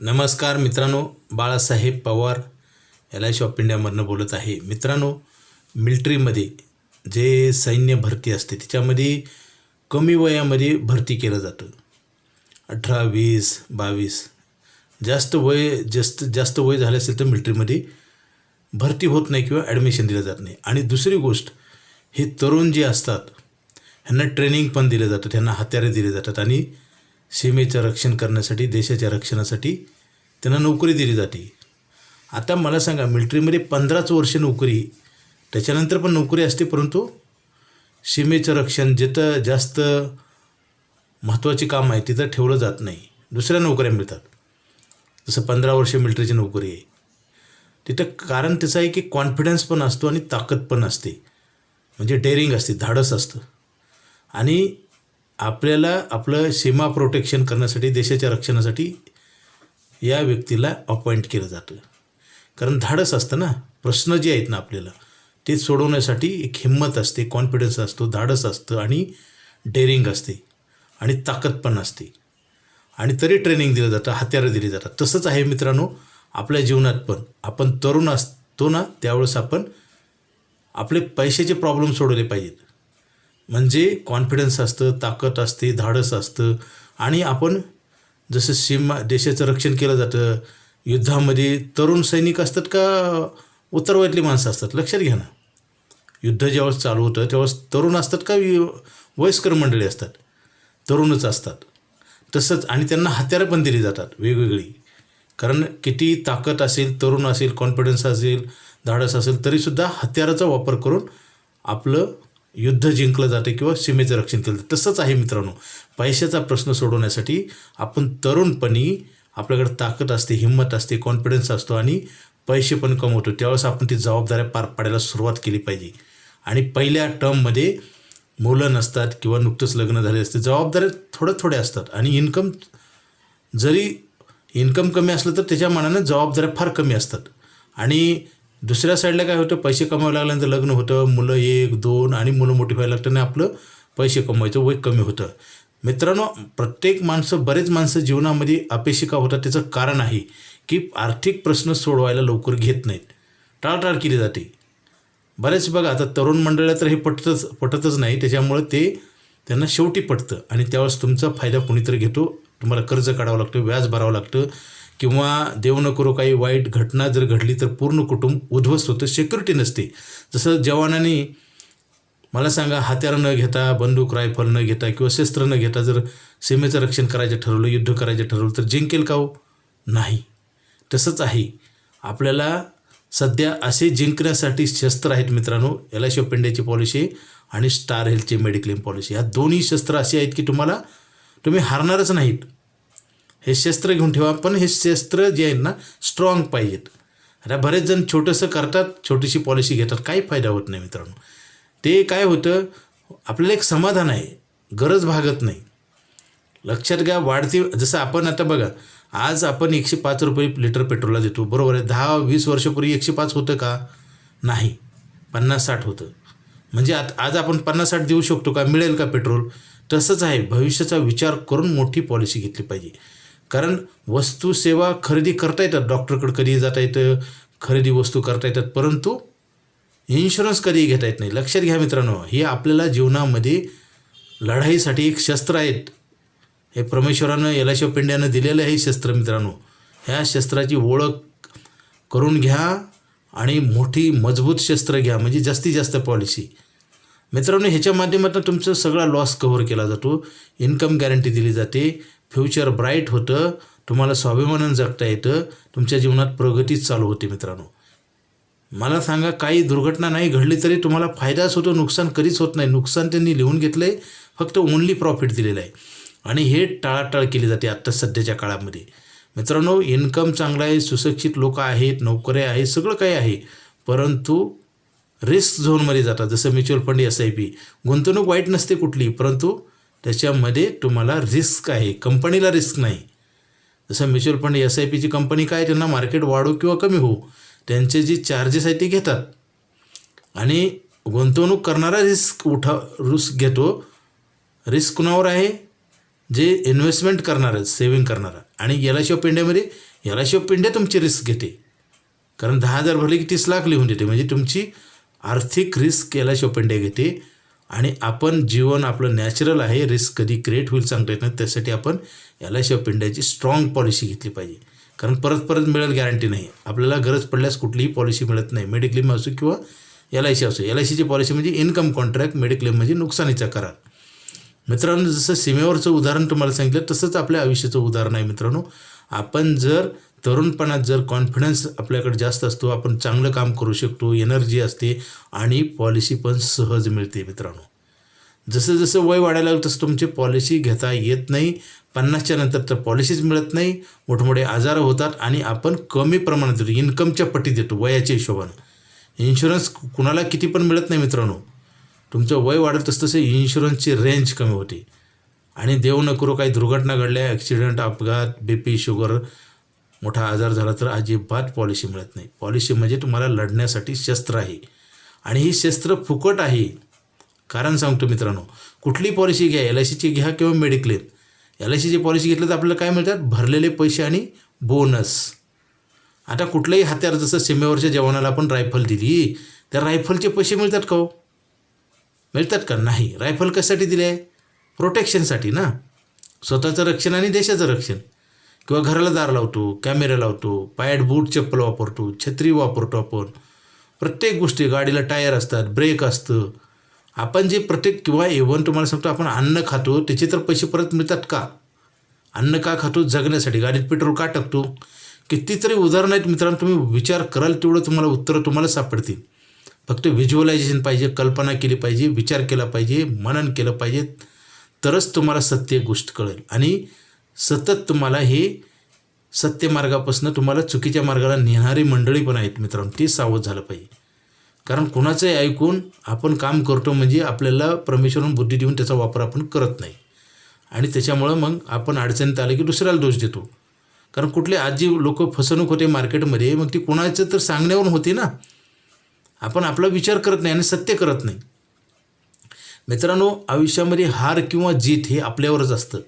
नमस्कार मित्रांनो Balasaheb Pawar L I C of इंडियामधनं बोलत आहे. मित्रांनो मिल्ट्रीमध्ये जे सैन्य भरती असते त्याच्यामध्ये कमी वयामध्ये भरती केलं जातं. अठरा वीस बावीस जास्त वय जास्त जास्त वय झालं असेल तर मिल्ट्रीमध्ये भरती होत नाही किंवा ॲडमिशन दिलं जात नाही. आणि दुसरी गोष्ट हे तरुण जे असतात ह्यांना ट्रेनिंग पण दिलं जातं त्यांना हत्यारे दिले जातात आणि सीमेचं रक्षण करण्यासाठी देशाच्या रक्षणासाठी त्यांना नोकरी दिली जाते. आता मला सांगा मिलिटरीमध्ये पंधराच वर्ष नोकरी त्याच्यानंतर पण नोकरी असते परंतु सीमेचं रक्षण जिथं जास्त महत्त्वाचे काम आहे तिथं ठेवलं जात नाही. दुसऱ्या नोकऱ्या मिळतात. जसं पंधरा वर्ष मिलिटरीची नोकरी आहे. तिथं कारण त्याचं आहे की कॉन्फिडन्स पण असतो आणि ताकद पण असते. म्हणजे डेअरिंग असते धाडस असतं. आणि आपल्याला आपलं सीमा प्रोटेक्शन करण्यासाठी देशाच्या रक्षणासाठी या व्यक्तीला अपॉइंट केलं जातं. कारण धाडस असतं ना प्रश्न जे आहेत ना आपल्याला ते सोडवण्यासाठी एक हिंमत असते कॉन्फिडन्स असतो धाडस असतं आणि डेअरिंग असते आणि ताकद पण असते. आणि तरी ट्रेनिंग दिलं जातं हत्यारं दिली जातात. तसंच आहे मित्रांनो आपल्या जीवनात पण. आपण तरुण असतो ना त्यावेळेस आपण आपले पैशाचे प्रॉब्लेम सोडवले पाहिजेत. म्हणजे कॉन्फिडन्स असतं ताकद असते धाडस असतं. आणि आपण जसं सीमा देशाचं रक्षण केलं जातं युद्धामध्ये तरुण सैनिक असतात का उत्तरवयातली माणसं असतात? लक्षात घ्या ना. युद्ध ज्यावेळेस चालू होतं त्यावेळेस तरुण असतात का वि- वयस्कर मंडळी असतात? तरुणच असतात. तसंच आणि त्यांना हत्यारं पण दिली जातात वेगवेगळी. कारण किती ताकद असेल तरुण असेल कॉन्फिडन्स असेल धाडस असेल तरीसुद्धा हत्याराचा वापर करून आपलं युद्ध जिंकलं जातं किंवा सीमेचं रक्षण केलं जातं. तसंच आहे मित्रांनो. पैशाचा प्रश्न सोडवण्यासाठी आपण तरुणपणी आपल्याकडे ताकद असते हिंमत असते कॉन्फिडन्स असतो आणि पैसे पण कमवतो. त्यावेळेस आपण ती जबाबदाऱ्या पार पाडायला सुरुवात केली पाहिजे. आणि पहिल्या टर्ममध्ये मुलं नसतात किंवा नुकतंच लग्न झाले असते जबाबदाऱ्या थोड्या थोड्या असतात. आणि इन्कम जरी इन्कम कमी असलं तर त्याच्या मनानं जबाबदाऱ्या फार कमी असतात. आणि दुसऱ्या साईडला काय होतं? पैसे कमावं लागल्यानंतर लग्न होतं मुलं एक दोन आणि मुलं मोठी व्हायला लागतं आणि आपलं पैसे कमवायचं वय कमी होतं. मित्रांनो प्रत्येक माणसं बरेच माणसं जीवनामध्ये अपेक्षिका होतात. त्याचं कारण आहे की आर्थिक प्रश्न सोडवायला लवकर घेत नाहीत. टाळटाळ केली जाते. बरेच बघा आता तरुण मंडळाला तर हे पटतच पटतच नाही. त्याच्यामुळं ते त्यांना शेवटी पटतं. आणि त्यावेळेस तुमचा फायदा कोणीतरी घेतो. तुम्हाला कर्ज काढावं लागतं व्याज भरावं लागतं. किंवा देव न करो काही वाईट घटना जर घडली तर पूर्ण कुटुंब उद्ध्वस्त होतं सिक्युरिटी नसते. जसं जवानांनी मला सांगा हत्यार न घेता बंदूक रायफल न घेता किंवा शस्त्र न घेता जर सीमेचं रक्षण करायचं ठरवलं युद्ध करायचं ठरवलं तर जिंकेल का हो? नाही. तसंच आहे. आपल्याला सध्या असे जिंकण्यासाठी शस्त्र आहेत मित्रांनो एल आय ऑफ पॉलिसी आणि स्टार हेल्थची मेडिक्लेम पॉलिसी ह्या दोन्ही शस्त्र अशी आहेत की तुम्हाला तुम्ही हारणारच नाहीत. हे शस्त्र घेऊन ठेवा पण हे शस्त्र जे आहेत ना स्ट्रॉंग पाहिजेत. आता बरेच जण छोटंसं करतात छोटीशी पॉलिसी घेतात काही फायदा होत नाही मित्रांनो. ते काय होतं आपल्याला एक समाधान आहे गरज भागत नाही. लक्षात घ्या वाढती जसं आपण आता बघा आज आपण एकशे पाच रुपये लिटर पेट्रोलला देतो बरोबर आहे? दहा वीस वर्षापूर्वी एकशे पाच होतं का? नाही पन्नास साठ होतं. म्हणजे आत आज आपण पन्नास साठ देऊ शकतो का? मिळेल का पेट्रोल? तसंच आहे भविष्याचा विचार करून मोठी पॉलिसी घेतली पाहिजे. कारण वस्तू सेवा खरेदी करता येतात डॉक्टरकडे कधी जाता येतं खरेदी वस्तू करता येतात परंतु इन्शुरन्स कधीही घेता येत नाही. लक्षात घ्या मित्रांनो हे आपल्याला जीवनामध्ये लढाईसाठी एक शस्त्र आहेत. हे परमेश्वरानं एल आय दिलेलं हे शस्त्र मित्रांनो. ह्या शस्त्राची ओळख करून घ्या आणि मोठी मजबूत शस्त्र घ्या म्हणजे जास्तीत जास्त पॉलिसी मित्रांनो ह्याच्या माध्यमातून तुमचं सगळा लॉस कव्हर केला जातो. इन्कम गॅरंटी दिली जाते. फ्युचर ब्राईट होतं तुम्हाला स्वाभिमानानं जगता येतं तुमच्या जीवनात प्रगतीच चालू होते मित्रांनो. मला सांगा काही दुर्घटना नाही घडली तरी तुम्हाला फायदाच होतो नुकसान कधीच होत नाही. नुकसान त्यांनी लिहून घेतलं आहे फक्त ओनली प्रॉफिट दिलेलं आहे. आणि हे टाळाटाळ केली जाते आत्ता सध्याच्या काळामध्ये. मित्रांनो इन्कम चांगला आहे सुशिक्षित लोक आहेत नोकऱ्या आहेत सगळं काही आहे. परंतु रिस्क झोनमध्ये जातात जसं mutual fund S I P गुंतवणूक वाईट नसते कुठली परंतु त्याच्यामध्ये तुम्हाला रिस्क आहे. कंपनीला रिस्क नाही. जसं म्युच्युअल फंड एस आय पीची कंपनी काय त्यांना मार्केट वाढो किंवा कमी होऊ त्यांचे जे चार्जेस आहेत ते घेतात. आणि गुंतवणूक करणारा रिस्क उठा रिस्क घेतो. रिस्क कुणावर आहे? जे इन्व्हेस्टमेंट करणारं सेविंग करणारा. आणि एल आय सी ऑफ इंडियामध्ये L I C of India तुमची रिस्क घेते. कारण दहा हजार भरले की तीस लाख लिहून देते. म्हणजे तुमची आर्थिक risk L I C of India घेते. आणि आपण जीवन आपलं नॅचरल आहे रिस्क कधी क्रिएट होईल सांगता येत नाही त्यासाठी आपण एल आय सी ऑफ इंडियाची स्ट्रॉंग पॉलिसी घेतली पाहिजे. कारण परत परत मिळेल गॅरंटी नाही. आपल्याला गरज पडल्यास कुठलीही पॉलिसी मिळत नाही. मेडिक्लेम असो किंवा एल आय सी असो. एल आय सीची पॉलिसी म्हणजे इन्कम कॉन्ट्रॅक्ट मेडिक्लेम म्हणजे नुकसानीचा करार. मित्रांनो जसं सीमेवरचं उदाहरण तुम्हाला सांगितलं तसंच आपल्या आयुष्याचं उदाहरण आहे मित्रांनो. आपण जर तरुणपणात जर कॉन्फिडन्स आपल्याकडे जास्त असतो आपण चांगलं काम करू शकतो एनर्जी असते आणि पॉलिसी पण सहज मिळते मित्रांनो. जसं जसं वय वाढायला लागलं तसं तुमची पॉलिसी घेता येत नाही. पन्नासच्या नंतर तर पॉलिसीच मिळत नाही. मोठमोठे आजार होतात आणि आपण कमी प्रमाणात देतो. इन्कमच्या पट्टी देतो वयाच्या हिशोबानं. इन्शुरन्स कुणाला किती पण मिळत नाही मित्रांनो. तुमचं वय वाढत असतं तसं इन्शुरन्सची रेंज कमी होते. आणि देव न करू काही दुर्घटना घडल्या ॲक्सिडेंट अपघात बी पी शुगर मोठा आजार झाला तर अजिबात पॉलिसी मिळत नाही. पॉलिसी म्हणजे तुम्हाला लढण्यासाठी शस्त्र आहे. आणि ही शस्त्र फुकट आहे. कारण सांगतो मित्रांनो कुठली पॉलिसी घ्या एल आय सीची घ्या किंवा मेडिक्लेम एल आय सीची पॉलिसी घेतलं तर आपल्याला काय मिळतात? भरलेले पैसे आणि बोनस आता कुठलंही हत्यार जसं सीमेवरच्या जवानाला आपण रायफल दिली त्या रायफलचे पैसे मिळतात का हो? मिळतात का? नाही. रायफल कशासाठी दिले आहे? प्रोटेक्शनसाठी ना. स्वतःचं रक्षण आणि देशाचं रक्षण. किंवा घराला दार लावतो कॅमेरा लावतो पॅड बूट चप्पल वापरतो छत्री वापरतो आपण. प्रत्येक गोष्टी गाडीला टायर असतात ब्रेक असतं. आपण जे प्रत्येक किंवा इव्हन तुम्हाला सांगतो आपण अन्न खातो त्याचे तर पैसे परत मिळतात का? अन्न का खातो? जगण्यासाठी. गाडीत पेट्रोल का टाकतो? कितीतरी उदाहरणं आहेत मित्रांनो तुम्ही विचार कराल तेवढं तुम्हाला उत्तरं तुम्हाला सापडतील. फक्त व्हिज्युअलायझेशन पाहिजे कल्पना केली पाहिजे विचार केला पाहिजे मनन केलं पाहिजे तरच तुम्हाला सत्य गोष्ट कळेल. आणि सतत तुम्हाला हे सत्य मार्गापासून तुम्हाला चुकीच्या मार्गाला नेणारी मंडळी पण आहेत मित्रांनो. ती सावध झालं पाहिजे. कारण कुणाचंही ऐकून आपण काम करतो म्हणजे आपल्याला परमेश्वरून बुद्धी देऊन त्याचा वापर आपण करत नाही. आणि त्याच्यामुळं मग आपण अडचणीत आलं की दुसऱ्याला दोष देतो. कारण कुठले आज जी लोक फसवणूक होते मार्केटमध्ये मग ती कोणाचं तर सांगण्यावरून होती ना. आपण आपला विचार करत नाही आणि सत्य करत नाही. मित्रांनो आयुष्यामध्ये हार किंवा जीत हे आपल्यावरच असतं.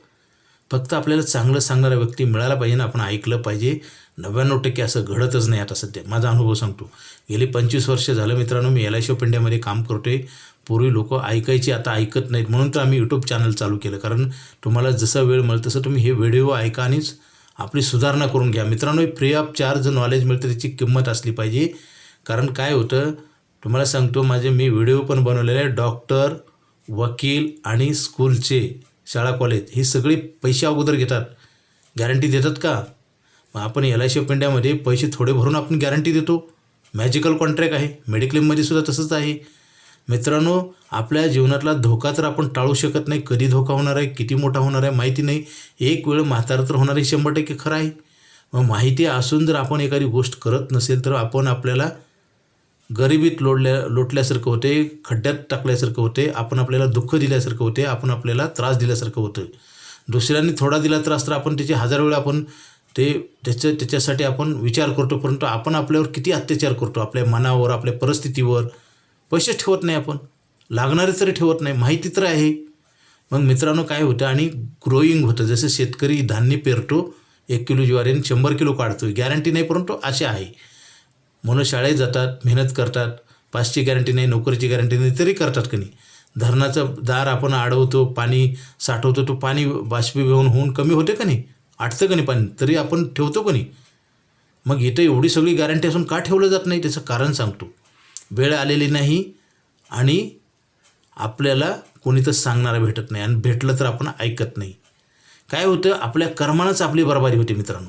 फक्त आपल्याला चांगलं सांगणारा व्यक्ती मिळाला पाहिजे ना आपण ऐकलं पाहिजे. नव्याण्णव टक्के असं घडतच नाही आता सध्या. माझा अनुभव सांगतो. गेली पंचवीस वर्ष झालं मित्रांनो मी एल आय सी ऑफ इंडियामध्ये काम करतोय. पूर्वी लोक ऐकायची आता ऐकत नाहीत. म्हणून तर आम्ही यूट्यूब चॅनल चालू केलं. कारण तुम्हाला जसा वेळ मिळेल तसं तुम्ही हे व्हिडिओ ऐका आणिच आपली सुधारणा करून घ्या. मित्रांनो फ्री ऑफ चार्ज नॉलेज मिळतं त्याची किंमत असली पाहिजे. कारण काय होतं तुम्हाला सांगतो माझे मी व्हिडिओ पण बनवलेले आहे. डॉक्टर वकील आणि स्कूलचे शाळा कॉलेज ही सगळी पैसे अगोदर घेतात. गॅरंटी देतात का? मग आपण एल आय सी ऑफ इंडियामध्ये पैसे थोडे भरून आपण गॅरंटी देतो. मॅजिकल कॉन्ट्रॅक्ट आहे. मेडिक्लेममध्ये सुद्धा तसंच आहे. मित्रांनो आपल्या जीवनातला धोका तर आपण टाळू शकत नाही. कधी धोका होणार आहे किती मोठा होणार आहे माहिती नाही. एक वेळ म्हातारा तर होणार आहे शंभर टक्के खरं आहे. मग माहिती असून जर आपण एखादी गोष्ट करत नसेल तर आपण आपल्याला गरिबीत लोडल्या लोटल्यासारखं होते खड्ड्यात टाकल्यासारखं होते आपण आपल्याला दुःख दिल्यासारखं होते आपण आपल्याला त्रास दिल्यासारखं होतं. दुसऱ्यांनी थोडा दिला त्रास तर आपण त्याचे हजार वेळा आपण ते त्याच्या त्याच्यासाठी आपण विचार करतो परंतु आपण आपल्यावर किती अत्याचार करतो? आपल्या मनावर आपल्या परिस्थितीवर. पैसे ठेवत नाही आपण. लागणारे तरी ठेवत नाही. माहिती तर आहे. मग मित्रांनो काय होतं? आणि ग्रोईंग होतं. जसं शेतकरी धान्य पेरतो एक किलो ज्वारीने शंभर किलो काढतो गॅरंटी नाही परंतु असे आहे. मुलं शाळेत जातात मेहनत करतात पाचची गॅरंटी नाही नोकरीची गॅरंटी नाही तरी करतात का नाही धरणाचं दार आपण अडवतो पाणी साठवतो तो पाणी बाष्पीभवन होऊन कमी होते का नाही आटतं का नाही पाणी तरी आपण ठेवतो का नाही मग इथं एवढी सगळी गॅरंटी असून का ठेवलं जात नाही त्याचं कारण सांगतो. वेळ आलेली नाही आणि आपल्याला कोणी तर सांगणारा भेटत नाही आणि भेटलं तर आपण ऐकत नाही. काय होतं आपल्या कर्मानंच आपली बरबादी होते मित्रांनो.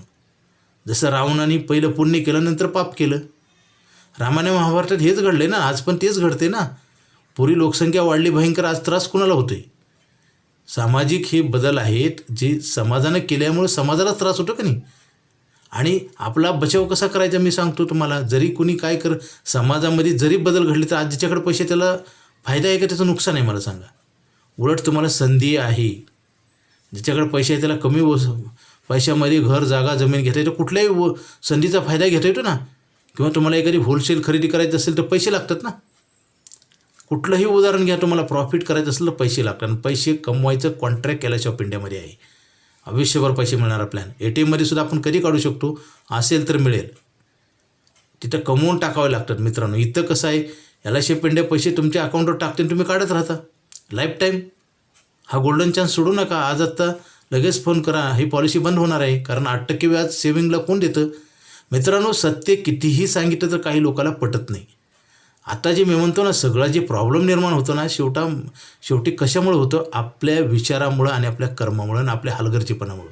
जसं रावणाने पहिलं पुण्य केलं नंतर पाप केलं. रामाने महाभारतात हेच घडले ना आज पण तेच घडते ना. पुरी लोकसंख्या वाढली भयंकर आज त्रास कुणाला होतोय? सामाजिक हे बदल आहेत जे समाजानं केल्यामुळे समाजाला त्रास होतो का नाही? आणि आपला बचाव कसा करायचा मी सांगतो तुम्हाला. जरी कुणी काय कर समाजामध्ये जरी बदल घडले तर आज ज्याच्याकडे पैसे त्याला फायदा आहे का त्याचं नुकसान आहे मला सांगा. उलट तुम्हाला संधी आहे. ज्याच्याकडे पैसे आहे त्याला कमी व पैशामध्ये घर जागा जमीन घेता येतो कुठल्याही व संधीचा फायदा घेता येतो ना. किंवा तुम्हाला एखादी होलसेल खरेदी करायची असेल तर पैसे लागतात ना. कुठलंही उदाहरण घ्या तुम्हाला प्रॉफिट करायचं असेल तर पैसे लागतात. आणि पैसे कमवायचं कॉन्ट्रॅक्ट एल ऑफ इंडियामध्ये आहे. आयुष्यभर पैसे मिळणारा प्लॅन ए टी एममध्ये सुद्धा आपण कधी काढू शकतो? असेल तर मिळेल. तिथं कमवून टाकावे लागतात मित्रांनो. इथं कसं आहे? एल आय सी इंडिया पैसे तुमच्या अकाउंटवर टाकते तुम्ही काढत राहता. लाईफ टाईम हा गोल्डन चान्स सोडू नका. आज आत्ता लगेच फोन करा. ही पॉलिसी बंद होणार आहे. कारण आठ टक्के व्याज सेविंगला कोण देतं? मित्रांनो सत्य कितीही सांगितलं तर काही लोकांना पटत नाही. आता जे मी म्हणतो ना सगळा जे प्रॉब्लेम निर्माण होतो ना शेवटा शेवटी कशामुळे होतं? आपल्या विचारामुळं आणि आपल्या कर्मामुळं आणि आपल्या हलगर्जीपणामुळं.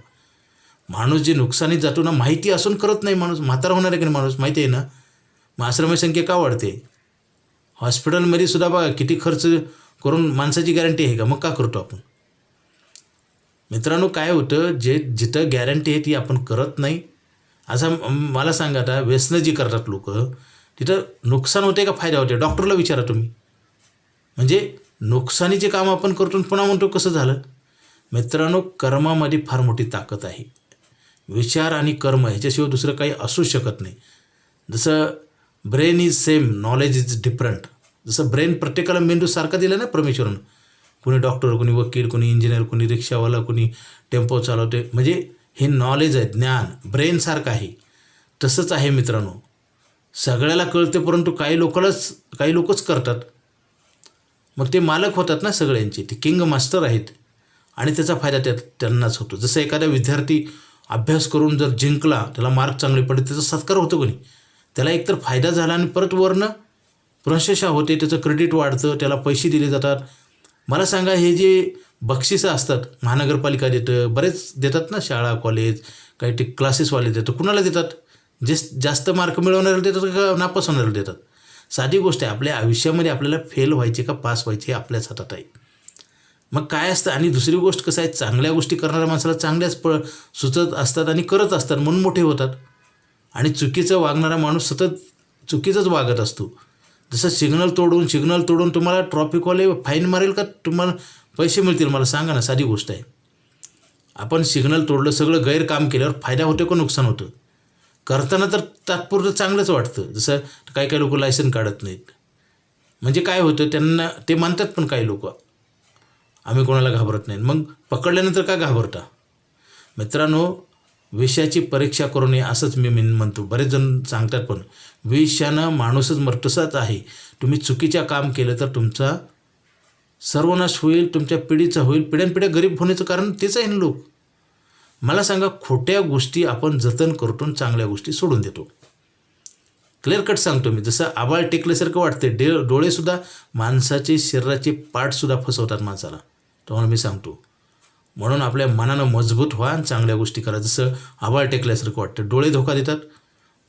माणूस जे नुकसानीत जातो ना माहिती असून करत नाही माणूस. म्हातारा होणार आहे की नाही माणूस माहिती आहे ना? मग आश्रमी संख्या का वाढते? हॉस्पिटलमध्ये सुद्धा बघा किती खर्च करून माणसाची गॅरंटी आहे का? मग का करतो आपण? मित्रांनो काय होतं? जे जिथं गॅरंटी आहे ती आपण करत नाही. असं मला सांगा आता व्यसनं जी करतात लोक तिथं नुकसान होते का फायदा होते? डॉक्टरला विचारा तुम्ही. म्हणजे नुकसानीचे काम आपण करतो पुन्हा म्हणतो कसं झालं? मित्रांनो कर्मामध्ये फार मोठी ताकद आहे. विचार आणि कर्म ह्याच्याशिवाय दुसरं काही असूच शकत नाही. जसं brain is same knowledge is different जसं ब्रेन प्रत्येकाला मेंदू सारखा दिला ना परमेश्वरनं. कोणी डॉक्टर कोणी वकील कोणी इंजिनियर कोणी रिक्षावाला कोणी टेम्पो चालवते. म्हणजे हे नॉलेज आहे ज्ञान ब्रेनसारखं आहे. तसंच आहे मित्रांनो. सगळ्याला कळते परंतु काही लोकांनाच काही लोकच करतात. मग ते मालक होतात ना सगळ्यांचे. ते किंग मास्टर आहेत. आणि त्याचा फायदा त्या त्यांनाच होतो. जसं एखादा विद्यार्थी अभ्यास करून जर जिंकला त्याला मार्क चांगले पडले त्याचा सत्कार होतो कोणी त्याला एकतर फायदा झाला आणि परत वरनं प्रशंसा होते त्याचं क्रेडिट वाढतं त्याला पैसे दिले जातात. मला सांगा हे जे बक्षिसं असतात. महानगरपालिका देतं बरेच देतात ना शाळा कॉलेज काही ते क्लासेसवाले देतात. कुणाला देतात? जे जास्त मार्क मिळवणाऱ्याला देतात का नापास होणाऱ्याला देतात? साधी गोष्ट आहे आपल्या आयुष्यामध्ये आपल्याला फेल व्हायचे का पास व्हायचे आपल्याच हातात आहे. मग काय असतं? आणि दुसरी गोष्ट कसं आहे? चांगल्या गोष्टी करणाऱ्या माणसाला चांगल्याच प सुचत असतात आणि करत असतात म्हणून मोठे होतात. आणि चुकीचं वागणारा माणूस सतत चुकीचंच वागत असतो. जसं सिग्नल तोडून सिग्नल तोडून तुम्हाला ट्रॉफिकवाले फाईन मारेल का? तुम्हाला पैसे मिळतील मला सांगा ना साधी गोष्ट आहे. आपण सिग्नल तोडलं सगळं गैरकाम केल्यावर फायदा होतो का नुकसान होतं करताना तर तात्पुरतं चांगलंच वाटतं. जसं काही काही लोक लायसन काढत नाहीत. म्हणजे काय होतं त्यांना ते मानतात पण काही लोक. आम्ही कोणाला घाबरत नाही. मग पकडल्यानंतर का घाबरता? मित्रांनो विषयाची परीक्षा करू नये असंच मी मी म्हणतो. बरेच जण सांगतात पण विषयानं माणूसच मरतसाच आहे. तुम्ही चुकीच्या काम केलं तर तुमचा सर्वनाश होईल तुमच्या पिढीचा होईल. पिढ्यानपिढ्या गरीब होण्याचं कारण तेच आहे ना लोक. मला सांगा खोट्या गोष्टी आपण जतन करतो चांगल्या गोष्टी सोडून देतो. क्लिअर कट सांगतो मी. जसं आबाळ टेकल्यासारखं वाटते डे डोळेसुद्धा माणसाचे शरीराचे पार्टसुद्धा फसवतात माणसाला. तुम्हाला मी सांगतो. म्हणून आपल्या मनानं मजबूत व्हा आणि चांगल्या गोष्टी करा. जसं आबाळ टेकल्यासारखं वाटतं डोळे धोका देतात.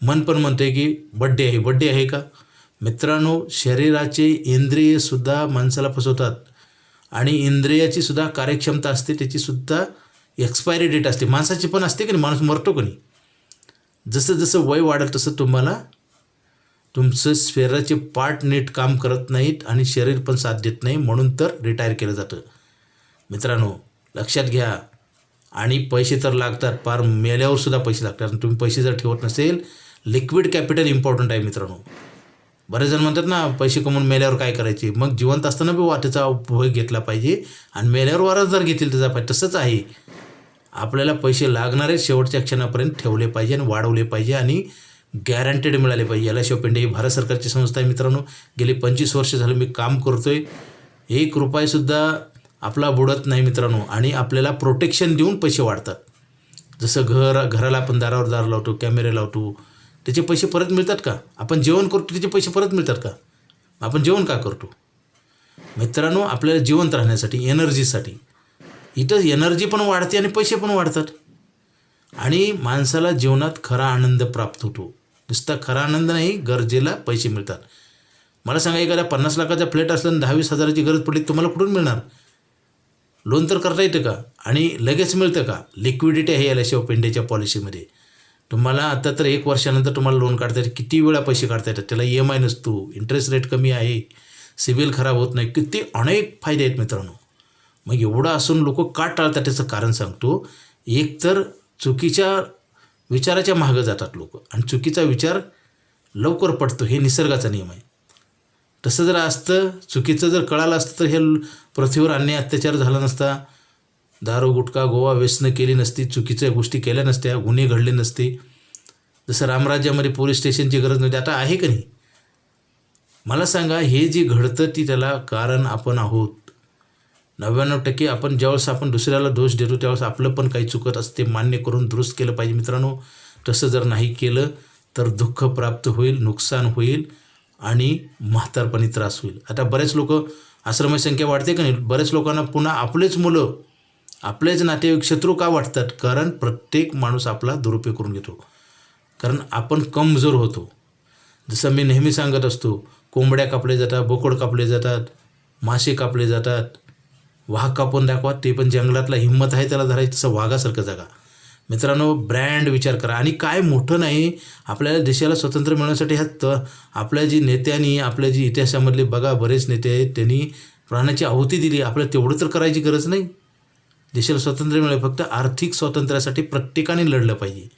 मन पण म्हणते की बड्डे आहे बड्डे आहे का? मित्रांनो शरीराचे इंद्रियसुद्धा माणसाला फसवतात. आणि इंद्रियाची सुद्धा कार्यक्षमता असते त्याचीसुद्धा एक्सपायरी डेट असते. माणसाची पण असते की नाही? माणूस मरतो कोणी जसं जसं वय वाढेल तसं तुम्हाला तुमचं शरीराचे पार्ट नीट काम करत नाहीत आणि शरीर पण साथ देत नाही म्हणून तर रिटायर केलं जातं. मित्रांनो लक्षात घ्या. आणि पैसे तर लागतात पार मेल्यावर सुद्धा पैसे लागतात. आणि तुम्ही पैसे जर ठेवत नसेल लिक्विड कॅपिटल इम्पॉर्टंट आहे मित्रांनो. बरेच जण म्हणतात ना पैसे कमवून मेल्यावर काय करायचे? मग जिवंत असताना बी वाटेचा उपयोग घेतला पाहिजे आणि मेल्यावर वारसदार घेतील त्याचा पाहिजे. तसंच आहे. आपल्याला पैसे लागणारे शेवटच्या क्षणापर्यंत ठेवले पाहिजे आणि वाढवले पाहिजे आणि गॅरंटेड मिळाले पाहिजे. याला शिवाय ही भारत सरकारची संस्था आहे मित्रांनो. गेली पंचवीस वर्ष झालं मी काम करतो आहे एक रुपयासुद्धा आपला बुडत नाही मित्रांनो आणि आपल्याला प्रोटेक्शन देऊन पैसे वाढतात. जसं घर घराला आपण दारावर दार लावतो कॅमेरे लावतो त्याचे पैसे परत मिळतात का? आपण जेवण करतो त्याचे पैसे परत मिळतात का? आपण जेवण का करतो? मित्रांनो आपल्याला जिवंत राहण्यासाठी एनर्जीसाठी. इथं एनर्जी पण वाढते आणि पैसे पण वाढतात. आणि माणसाला जीवनात खरा आनंद प्राप्त होतो. नुसता खरा आनंद नाही गरजेला पैसे मिळतात. मला सांगा एखाद्या पन्नास लाखाचा फ्लॅट असला आणि दहावीस हजाराची गरज पडली तुम्हाला कुठून मिळणार? लोन तर करता येतं का? आणि लगेच मिळतं का? लिक्विडिटी आहे याला ऑफ इंडियाच्या पॉलिसीमध्ये तुम्हाला आता तर एक वर्षानंतर तुम्हाला लोन काढता येतं. किती वेळा पैसे काढता येतात? त्याला ई एम आय नसतो. इंटरेस्ट रेट कमी आहे. सिबिल खराब होत नाही. किती अनेक फायदे आहेत मित्रांनो. मग एवढं असून लोक का टाळतात त्याचं कारण सांगतो. एक तर चुकीच्या विचाराच्या मागं जातात लोक. आणि चुकीचा विचार लवकर पडतो. हे निसर्गाचा नियम आहे. तसं जर असतं चुकीचं जर कळालं असतं तर हे पृथ्वीवर अन्याय अत्याचार झाला नसता. दारू गुटखा गोवा व्यसनं केली नसती चुकीच्या गोष्टी केल्या नसत्या गुन्हे घडले नसते. जसं रामराज्यामध्ये पोलीस स्टेशनची गरज नव्हती आता आहे का नाही? मला सांगा हे जे घडतं ती त्याला कारण आपण आहोत. नव्याण्णव टक्के आपण ज्यावेळेस आपण दुसऱ्याला दोष देतो त्यावेळेस आपलं पण काही चुकत असते. मान्य करून दुरुस्त केलं पाहिजे मित्रांनो. तसं जर नाही केलं तर दुःख प्राप्त होईल नुकसान होईल आणि म्हातारपणी त्रास होईल. आता बरेच लोक आश्रमसंख्या संख्या वाढते का नाही? बऱ्याच लोकांना पुन्हा आपलेच मुलं आपलेच नातेवाईक शत्रू का वाटतात? कारण प्रत्येक माणूस आपला दुरुपयोग करून घेतो. कारण आपण कमजोर होतो. जसं मी नेहमी सांगत असतो कोंबड्या कापले जातात बोकड कापले जातात मासे कापले जातात. वाघ कापून दाखवा ते पण जंगलातला हिंमत आहे त्याला धरायचं तसं वाघासारखं जागा. मित्रांनो ब्रँड विचार करा. आणि काय मोठं नाही आपल्याला देशाला स्वातंत्र्य मिळवण्यासाठी ह्या त आपल्या जी नेत्यांनी आपल्या जी इतिहासामधले बघा बरेच नेते आहेत त्यांनी प्राणाची आहुती दिली. आपल्याला तेवढं तर करायची गरज नाही. देशाला स्वातंत्र्य मिळेल फक्त आर्थिक स्वातंत्र्यासाठी प्रत्येकाने लढलं पाहिजे.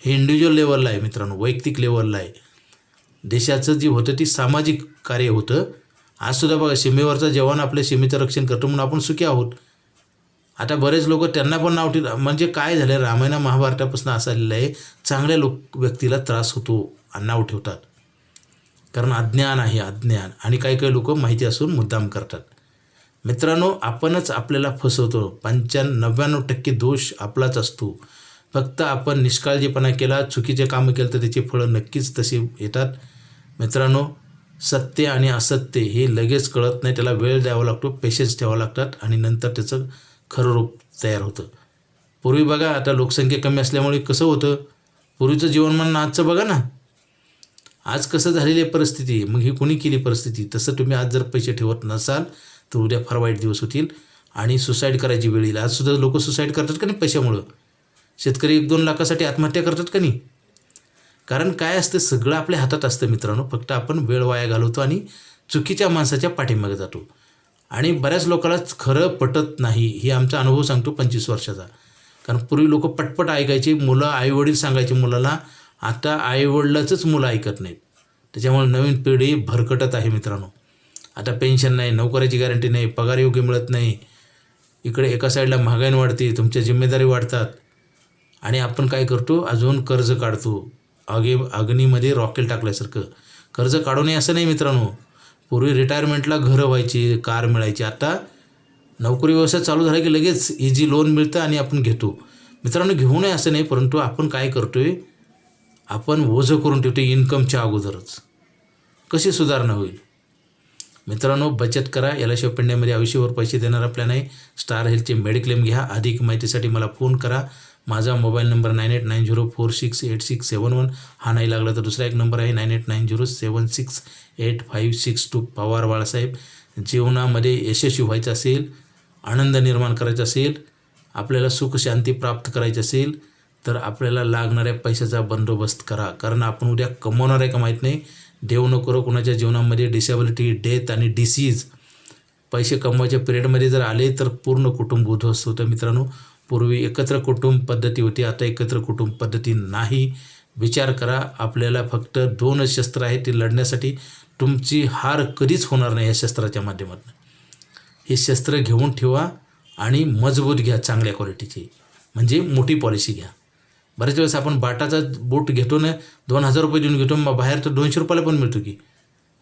हे इंडिव्हिज्युअल लेवलला आहे मित्रांनो वैयक्तिक लेवलला आहे. देशाचं जे होतं ती सामाजिक कार्य होतं. आजसुद्धा बघा सीमेवरचा जवान आपल्या सीमेचं रक्षण करतो म्हणून आपण सुखी आहोत. आता बरेच लोक त्यांना पण नाव ठेव म्हणजे काय झालं रामायण महाभारतापासून असं आलेलं आहे चांगल्या लोक व्यक्तीला त्रास होतो नाव ठेवतात. कारण अज्ञान आहे अज्ञान. आणि काही काही लोक माहिती असून मुद्दाम करतात. मित्रांनो आपणच आपल्याला फसवतो. पंच्याण्णव नव्याण्णव टक्के दोष आपलाच असतो. फक्त आपण निष्काळजीपणा केला चुकीचे कामं केलं तर त्याची फळं नक्कीच तशी येतात. मित्रांनो सत्य आणि असत्य हे लगेच कळत नाही. त्याला वेळ द्यावा लागतो पेशन्स ठेवावं लागतात आणि नंतर त्याचं खरं रूप तयार होतं. पूर्वी बघा आता लोकसंख्या कमी असल्यामुळे कसं होतं? पूर्वीचं जीवनमान आजचं बघा ना. आज कसं झालेली आहे परिस्थिती? मग ही कुणी केली परिस्थिती? तसं तुम्ही आज जर पैसे ठेवत नसाल तर उद्या फार वाईट दिवस होतील आणि सुसाईड करायची वेळ येईल. आजसुद्धा लोक सुसाईड करतात का नाही पैशामुळं? शेतकरी एक दोन लाखासाठी आत्महत्या करतात का नाही? कारण काय असतं सगळं आपल्या हातात असतं मित्रांनो. फक्त आपण वेळ वाया घालवतो आणि चुकीच्या माणसाच्या पाठीमागे जातो. आणि बऱ्याच लोकांना खरं पटत नाही हे आमचा अनुभव सांगतो पंचवीस वर्षाचा. कारण पूर्वी लोक पटपट ऐकायचे मुलं आईवडील सांगायचे मुलाला आता आईवडिलाचंच मुलं ऐकत नाहीत. त्याच्यामुळे नवीन पिढी भरकटत आहे मित्रांनो. आता पेन्शन नाही नोकऱ्याची गॅरंटी नाही पगार योग्य मिळत नाही. इकडे एका साईडला महागाई वाढते तुमच्या जिम्मेदारी वाढतात. आणि आपण काय करतो? अजून कर्ज काढतो. आगे अग्नीमध्ये रॉकेल टाकल्यासारखं. कर्ज काढू नये असं नाही मित्रांनो. पूर्वी रिटायरमेंटला घरं व्हायची कार मिळायची. आता नोकरी व्यवसाय चालू झाला की लगेच इझी लोन मिळतं आणि आपण घेतो. मित्रांनो घेऊ नये असं नाही परंतु आपण काय करतो आहे आपण ओझं करून ठेवतो इन्कमच्या अगोदरच. कशी सुधारणा होईल? मित्रांनो बचत करा. याला शिवपिंड्यामध्ये आयुष्यभर पैसे देणारा प्लॅन आहे स्टार हेल्थचे मेडिक्लेम घ्या. अधिक माहितीसाठी मला फोन करा. माझा mobile number nine eight nine zero four six eight six seven one हा नाही लागला तर दुसरा एक नंबर आहे nine eight nine zero seven six eight five six two Pawar Balasaheb जीवनामध्ये यशस्वी व्हायचं असेल आनंद निर्माण करायचा असेल आपल्याला सुख शांती प्राप्त करायची असेल तर आपल्याला लागणाऱ्या पैशाचा बंदोबस्त करा. कारण आपण उद्या कमवणार आहे का माहीत नाही. देव नको कुणाच्या कोणाच्या जीवनामध्ये. डिसेबिलिटी डेथ आणि डिसीज पैसे कमवायच्या पिरियडमध्ये जर आले तर पूर्ण कुटुंब उद्ध्वस्त होतं मित्रांनो. पूर्वी एकत्र कुटुंब पद्धती होती आता एकत्र कुटुंब पद्धती नाही. विचार करा आपल्याला फक्त दोनच शस्त्र आहेत ते लढण्यासाठी. तुमची हार कधीच होणार नाही या शस्त्राच्या माध्यमातून. हे शस्त्र घेऊन ठेवा आणि मजबूत घ्या चांगल्या क्वालिटीची म्हणजे मोठी पॉलिसी घ्या. बऱ्याच वेळेस आपण बाटाचा बूट घेतो ना दोन हजार रुपये देऊन घेतो मग बाहेर तर दोनशे रुपयाला पण मिळतो की.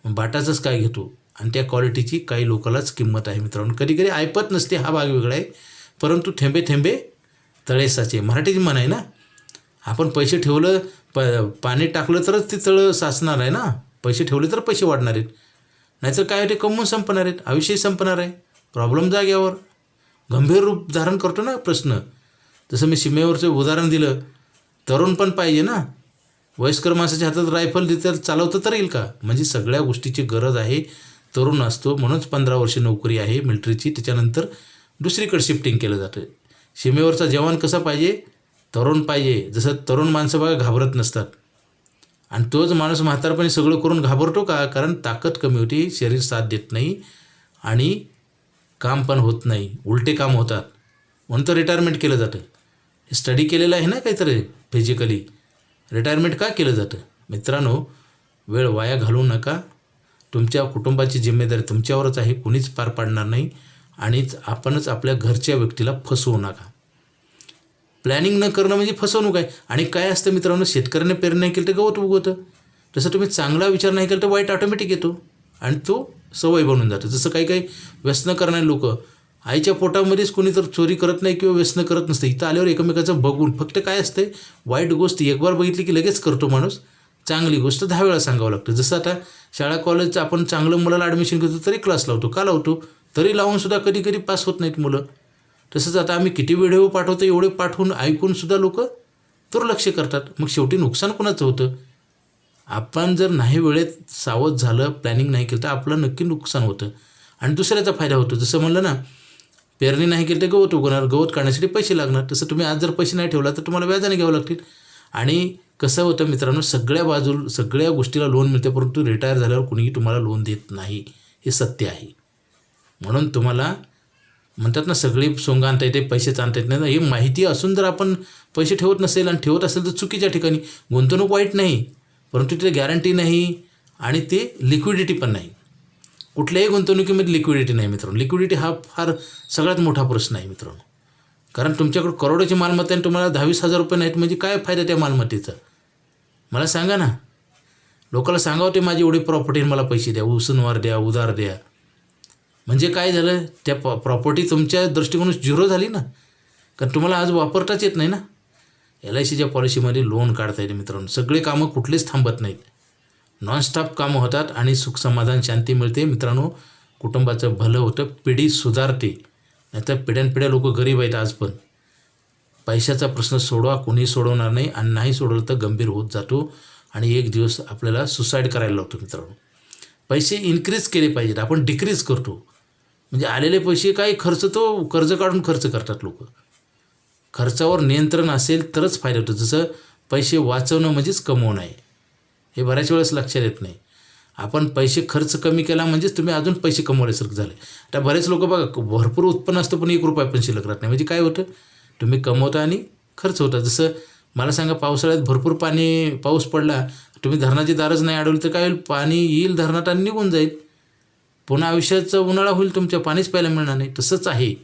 बाटाचाच बाटाचंच काय घेतो? आणि त्या क्वालिटीची काही लोकांनाच किंमत आहे मित्रांनो. कधी कधी ऐपत नसते हा भाग वेगळा आहे. परंतु थेंबे थेंबे तळे साचे मराठीची म्हण आहे ना आपण पैसे ठेवलं प पाणी टाकलं तरच ते तळं साचणार आहे ना. पैसे ठेवले तर पैसे वाढणार आहेत. नाहीतर काय होते? कमवून संपणार आहेत. आयुष्यही संपणार आहे. प्रॉब्लेम जाग्यावर गंभीर रूप धारण करतो ना प्रश्न. जसं मी सीमेवरचं उदाहरण दिलं तरुण पण पाहिजे ना. वयस्कर माणसाच्या हातात रायफल देतात चालवता तर येईल का? म्हणजे सगळ्या गोष्टीची गरज आहे. तरुण असतो म्हणूनच पंधरा वर्ष नोकरी आहे मिलिटरीची. त्याच्यानंतर दुसरीकडे शिफ्टिंग केलं जातं सीमेवरचा जवान कसा पाहिजे? तरुण पाहिजे. जसं तरुण माणसं बघा घाबरत नसतात. आणि तोच माणूस म्हातारपणी सगळं करून घाबरतो का? कारण ताकद कमी होती. शरीर साथ देत नाही आणि काम पण होत नाही. उलटे काम होतात. म्हणून तर रिटायरमेंट केलं जातं. हे स्टडी केलेलं आहे ना काहीतरी? फिजिकली रिटायरमेंट का केलं जातं? मित्रांनो वेळ वाया घालवू नका. तुमच्या कुटुंबाची जिम्मेदारी तुमच्यावरच आहे कुणीच पार पाडणार नाही आणि आपणच आपल्या घरच्या व्यक्तीला फसवू नका. प्लॅनिंग न करणं म्हणजे फसवणूक आहे. आणि काय असतं मित्रांनो शेतकऱ्याने पेरणी नाही केलं तर गवत उगवतं. तसं तुम्ही चांगला विचार नाही केला तर वाईट ऑटोमॅटिक येतो. आणि तो सवय बनून जातो. जसं काही काही व्यसन करणारे लोक आईच्या पोटामध्येच कोणी तर चोरी करत नाही किंवा व्यसन करत नसतं. इथं आल्यावर एकमेकाचं बघून फक्त काय असते वाईट गोष्ट. एक बार बघितली की लगेच करतो माणूस. चांगली गोष्ट दहा वेळा सांगावं लागतं. जसं आता शाळा कॉलेजचं आपण चांगलं मुलाला ॲडमिशन घेतो तरी क्लास लावतो. का लावतो? तरी लावूनसुद्धा कधी कधी पास होत नाहीत मुलं. तसंच आता आम्ही किती व्हिडिओ पाठवतो एवढे पाठवून ऐकूनसुद्धा लोक दुर्लक्ष करतात. मग शेवटी नुकसान कोणाचं होतं? आपण जर नाही वेळेत सावध झालं प्लॅनिंग नाही केलं तर आपलं नक्की नुकसान होतं. आणि दुसऱ्याचा फायदा होतो. जसं म्हणलं ना पेरणी नाही केली तर गवत उगवणार गवत काढण्यासाठी पैसे लागणार. तसं तुम्ही आज जर पैसे नाही ठेवला तर तुम्हाला व्याजाने घ्यावं लागतील. आणि कसं होतं मित्रांनो सगळ्या बाजू सगळ्या गोष्टीला लोन मिळते परंतु रिटायर झाल्यावर कुणीही तुम्हाला लोन देत नाही. हे सत्य आहे. म्हणून तुम्हाला म्हणतात ना सगळी सोंग आणता येते पैसेच आणता येत नाही. ना हे माहिती असून जर आपण पैसे ठेवत नसेल आणि ठेवत असेल तर चुकीच्या ठिकाणी. गुंतवणूक वाईट नाही परंतु तिथे गॅरंटी नाही आणि ते लिक्विडिटी पण नाही. कुठल्याही गुंतवणुकीमध्ये लिक्विडिटी नाही मित्रांनो. लिक्विडिटी हा फार सगळ्यात मोठा प्रश्न आहे मित्रांनो. कारण तुमच्याकडे करोडोची मालमत्ता आणि तुम्हाला दहावीस हजार रुपये नाहीत म्हणजे काय फायदा त्या मालमत्तेचा? मला सांगा ना. लोकांना सांगावं ते माझी एवढी प्रॉपर्टी मला पैसे द्या. उसनवार द्या उधार द्या. म्हणजे काय झालं? त्या प्रॉ प्रॉपर्टी तुमच्या दृष्टिकोनात झिरो झाली ना. कारण तुम्हाला आज वापरताच येत नाही ना. एल आय सीच्या पॉलिसीमध्ये लोन काढता येते मित्रांनो. सगळे कामं कुठलेच थांबत नाहीत. नॉनस्टॉप कामं होतात आणि सुख समाधान शांती मिळते. मित्रांनो कुटुंबाचं भलं होतं. पिढी सुधारते. नाहीतर पिढ्यानपिढ्या लोक गरीब आहेत आज पण. पैशाचा प्रश्न सोडवा कोणी सोडवणार नाही आणि नाही सोडवलं तर गंभीर होत जातो आणि एक दिवस आपल्याला सुसाईड करायला लावतो मित्रांनो. पैसे इन्क्रीज केले पाहिजेत. आपण डिक्रीज करतो. म्हणजे आलेले पैसे काय खर्च तो कर्ज काढून खर्च करतात लोक. खर्चावर नियंत्रण असेल तरच फायदा होतो. जसं पैसे वाचवणं म्हणजेच कमवणं आहे. हे बऱ्याच वेळेस लक्षात येत नाही. आपण पैसे खर्च कमी केला म्हणजेच तुम्ही अजून पैसे कमवल्यासारखं झाले. आता बरेच लोक बघा भरपूर उत्पन्न असतं पण एक रुपया पण शिल्लक राहत नाही. म्हणजे काय होतं? तुम्ही कमवता आणि खर्च होता. जसं मला सांगा पावसाळ्यात भरपूर पाणी पाऊस पडला तुम्ही धरणाची दारच नाही अडवली तर काय होईल? पाणी येईल धरणात आणि निघून जाईल. पुन्हा आयुष्याचा उन्हाळा होईल तुमच्या पाणीच प्यायला मिळणार नाही. तसंच आहे.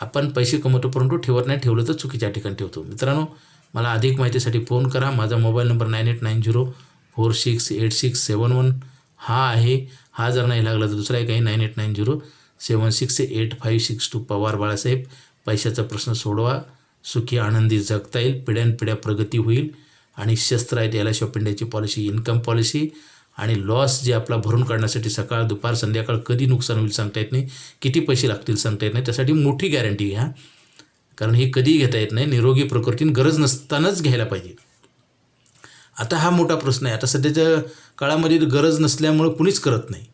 आपण पैसे कमवतो परंतु ठेवत नाही. ठेवलं तर चुकीच्या ठिकाणी ठेवतो. मित्रांनो मला अधिक माहितीसाठी फोन करा. माझा mobile number nine eight nine zero four six eight six seven one हा आहे. हा जर नाही लागला तर दुसरा एक आहे nine eight nine zero seven six eight five six two Pawar Balasaheb. पैशाचा प्रश्न सोडवा. सुखी आनंदी जगता येईल. पिढ्यानपिढ्या प्रगती होईल. आणि शस्त्र आहेत याला शॉप इंडियाची पॉलिसी इन्कम पॉलिसी आणि लॉस जे आपला भरून काढण्यासाठी सकाळ दुपार संध्याकाळ कधी नुकसान होईल सांगता येत नाही. किती पैसे लागतील सांगता येत नाही. त्यासाठी मोठी गॅरंटी घ्या. कारण हे कधी घेता येत नाही. निरोगी प्रकृतीने गरज नसतानाच घ्यायला पाहिजे. आता हा मोठा प्रश्न आहे. आता सध्याच्या काळामध्ये गरज नसल्यामुळं कुणीच करत नाही.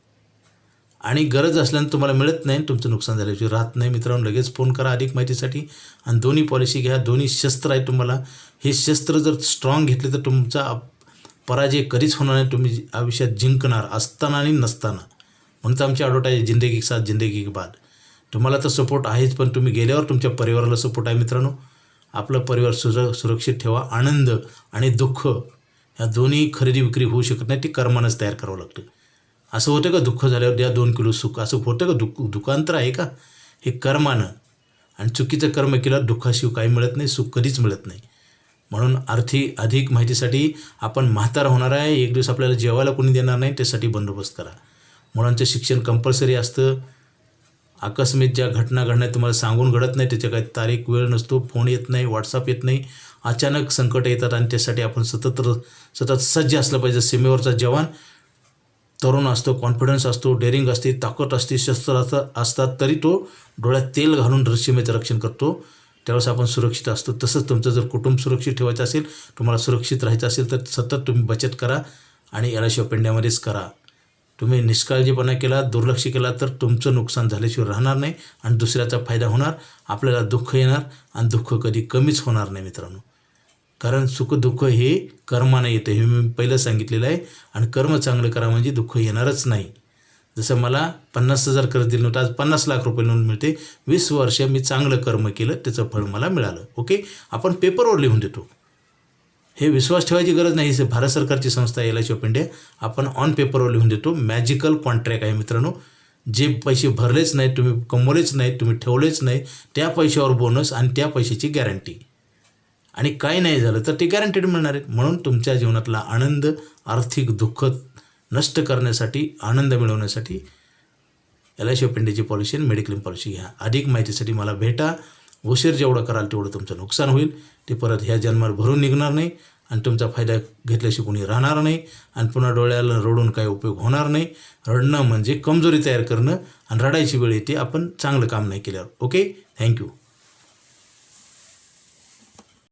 आणि गरज असल्यानं तुम्हाला मिळत नाही तुमचं नुकसान झाल्याची राहत नाही मित्रांनो लगेच फोन करा अधिक माहितीसाठी. आणि दोन्ही पॉलिसी घ्या. दोन्ही शस्त्र आहे तुम्हाला. हे शस्त्र जर स्ट्रॉंग घेतले तर तुमचा पराजय कधीच होणार नाही. तुम्ही आयुष्यात जिंकणार असताना आणि नसताना. म्हणून तर आमची ॲडव्हर्टाईज जिंदगी साथ जिंदगी बाद. तुम्हाला तर सपोर्ट आहेच पण तुम्ही गेल्यावर तुमच्या परिवाराला सपोर्ट आहे मित्रांनो. आपलं परिवार सुर सुरक्षित ठेवा आनंद आणि दुःख ह्या दोन्ही खरेदी विक्री होऊ शकत नाही ती कर्मानंच तयार करावं लागतं. असं होतं का दुःख झाल्यावर द्या दोन किलो सुख? असं होतं का? दुःख दुःखांतर आहे का? हे कर्मानं आणि चुकीचं कर्म केल्यावर दुःखाशिव काही मिळत नाही सुख कधीच मिळत नाही. म्हणून आर्थिक अधिक माहितीसाठी आपण म्हातारा होणार आहे. एक दिवस आपल्याला जेवायला कोणी देणार नाही त्यासाठी बंदोबस्त करा. मुलांचं शिक्षण कंपल्सरी असतं. आकस्मिक ज्या घटना घडण्यात तुम्हाला सांगून घडत नाही त्याच्या काही तारीख वेळ नसतो फोन येत नाही व्हॉट्सअप येत नाही. अचानक संकट येतात आणि त्यासाठी आपण सतत सतत सज्ज असलं पाहिजे. सीमेवरचा जवान तरुण असतो कॉन्फिडन्स असतो डेअरिंग असते ताकद असते शस्त्र असतात असतात तरी तो डोळ्यात तेल घालून सीमेचं रक्षण करतो. त्यावेळेस आपण सुरक्षित असतो. तसंच तुमचं जर कुटुंब सुरक्षित ठेवायचं असेल तुम्हाला सुरक्षित राहायचं असेल तर सतत तुम्ही बचत करा आणि याला ऑफ इंडियामध्येच करा. तुम्ही निष्काळजीपणा केला दुर्लक्ष केला तर तुमचं नुकसान झाल्याशिवाय राहणार नाही आणि दुसऱ्याचा फायदा होणार आपल्याला दुःख येणार आणि दुःख कधी कमीच होणार नाही मित्रांनो. कारण सुख दुःख हे कर्मानं येतं हे मी पहिलं सांगितलेलं आहे. आणि कर्म चांगलं करा म्हणजे दुःख येणारच नाही. जसं मला पन्नास हजार कर्ज दिलं नव्हतं आज पन्नास लाख रुपये लोन मिळते. वीस वर्ष मी चांगलं कर्म केलं त्याचं फळ मला मिळालं. ओके? आपण पेपरवर लिहून देतो. हे विश्वास ठेवायची गरज नाही. हे भारत सरकारची संस्था एल आय ऑफ इंडिया आपण ऑन पेपरवर लिहून देतो मॅजिकल कॉन्ट्रॅक्ट आहे मित्रांनो. जे पैसे भरलेच नाहीत तुम्ही कमवलेच नाही तुम्ही ठेवलेच नाही त्या पैशावर बोनस आणि त्या पैशाची गॅरंटी आणि काय नाही झालं तर ते गॅरंटेड मिळणार आहेत. म्हणून तुमच्या जीवनातला आनंद आर्थिक दुःख नष्ट करण्यासाठी आनंद मिळवण्यासाठी एल आय सी ऑफ इंडियाची पॉलिसी आणि मेडिक्लेम पॉलिसी घ्या. अधिक माहितीसाठी मला भेटा. उशीर जेवढं कराल तेवढं तुमचं नुकसान होईल. ते परत ह्या जन्मावर भरून निघणार नाही आणि तुमचा फायदा घेतल्याशी कोणी राहणार नाही आणि पुन्हा डोळ्याला रडून काही उपयोग होणार नाही. रडणं म्हणजे कमजोरी तयार करणं आणि रडायची वेळ येते आपण चांगलं काम नाही केल्यावर. ओके? Thank you.